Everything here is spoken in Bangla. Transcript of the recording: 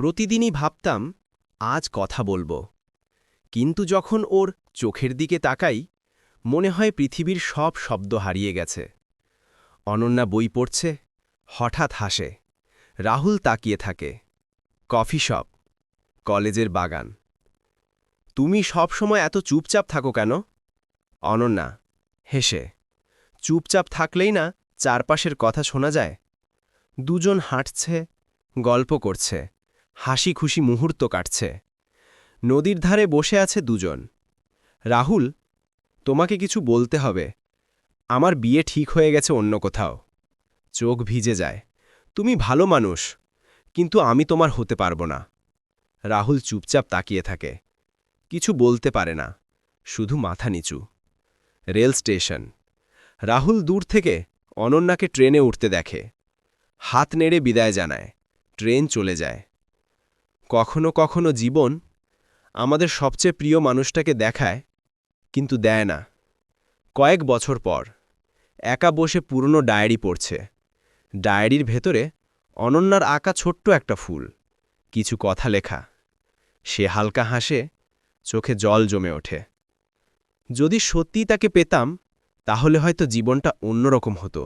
প্রতিদিনই ভাবতাম, আজ কথা বলব। কিন্তু যখন ওর চোখের দিকে তাকাই, মনে হয় পৃথিবীর সব শব্দ হারিয়ে গেছে। অনন্যা বই পড়ছে, হঠাৎ হাসে। রাহুল তাকিয়ে থাকে। কফি শপ, কলেজের বাগান। তুমি সব সময় এত চুপচাপ থাকো কেন? অনন্যা হেসে। চুপচাপ থাকলেই না চারপাশের কথা শোনা যায়? দুজন হাঁটছে, গল্প করছে। হাসি খুশি মুহূর্ত কাটছে। নদীর ধারে বসে আছে দুজন। রাহুল, তোমাকে কিছু বলতে হবে। আমার বিয়ে ঠিক হয়ে গেছে অন্য কোথাও। চোখ ভিজে যায়। তুমি ভালো মানুষ, কিন্তু আমি তোমার হতে পারব না। রাহুল চুপচাপ তাকিয়ে থাকে। কিছু বলতে পারে না। শুধু মাথা নিচু। Rail station. রাহুল দূর থেকে অনন্যাকে ট্রেনে উঠতে দেখে। হাত নেড়ে বিদায় জানায়। ট্রেন চলে যায়। কখনো কখনো জীবন আমাদের সবচেয়ে প্রিয় মানুষটাকে দেখায়, কিন্তু দেয় না। কয়েক বছর পর একা বসে পুরনো ডায়েরি পড়ছে। ডায়েরির ভেতরে অনন্যার আঁকা ছোট্ট একটা ফুল, কিছু কথা লেখা। সে হালকা হাসে, চোখে জল জমে ওঠে। যদি সত্যিই তাকে পেতাম, তাহলে হয়তো জীবনটা অন্যরকম হতো।